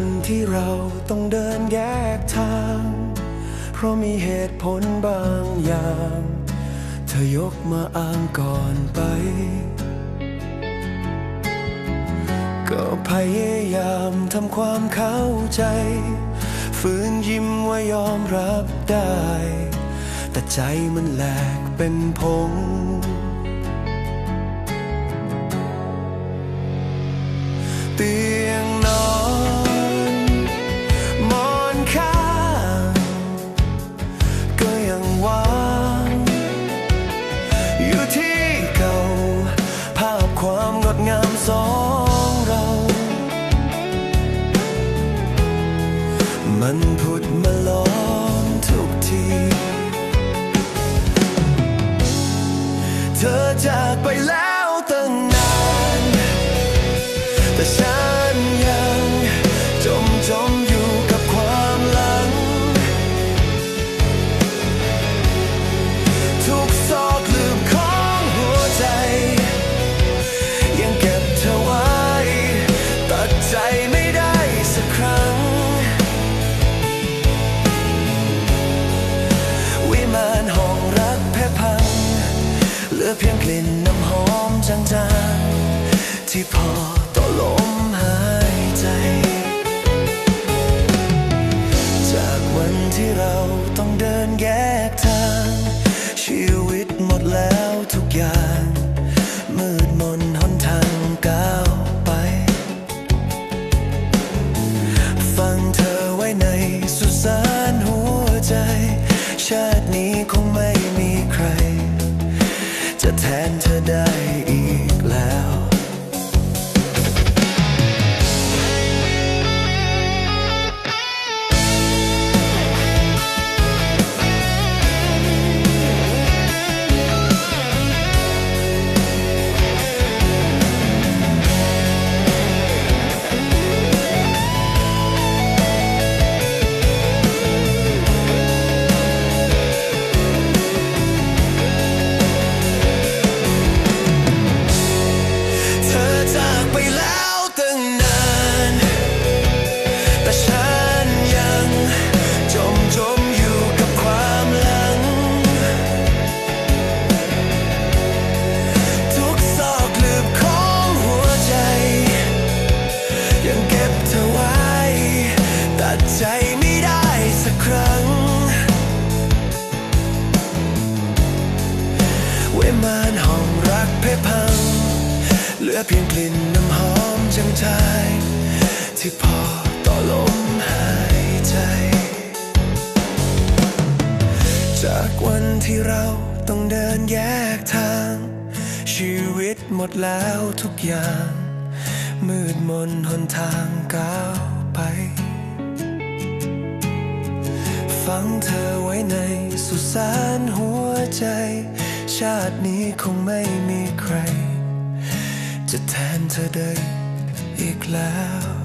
นที่เราต้องเดินแยกทาง เพราะมีเหตุผลบางอย่าง เธอยกมาอ้างก่อนไป ก็พยายามทำความเข้าใจ ฝืนยิ้มว่ายอมรับได้ แต่ใจมันแหลกเป็นผง มันผุดมาล้อมทุกที เธอจากไปแล้วตั้งนาน แต่ฉัน ลือเพียงกลิ่นน้ำหอมจางๆ ที่พอต่อลมหายใจ จากวันที่เราต้องเดินแยกทาง ชีวิตหมดแล้วทุกอย่าง มืดมนหนทางก้าวไป ฟังเธอไว้ในสุสานหัวใจ ชาตินี้คงไม่ จะแทนเธอได้ หอมจางใจ ที่พอต่อลมหายใจ จากวันที่เราต้องเดินแยกทาง ชีวิตหมดแล้วทุกอย่าง มืดมนหนทางก้าวไป ฟังเธอไว้ในสุสานหัวใจ ชาตินี้คงไม่มีใคร จะแทนเธอได้อีกแล้ว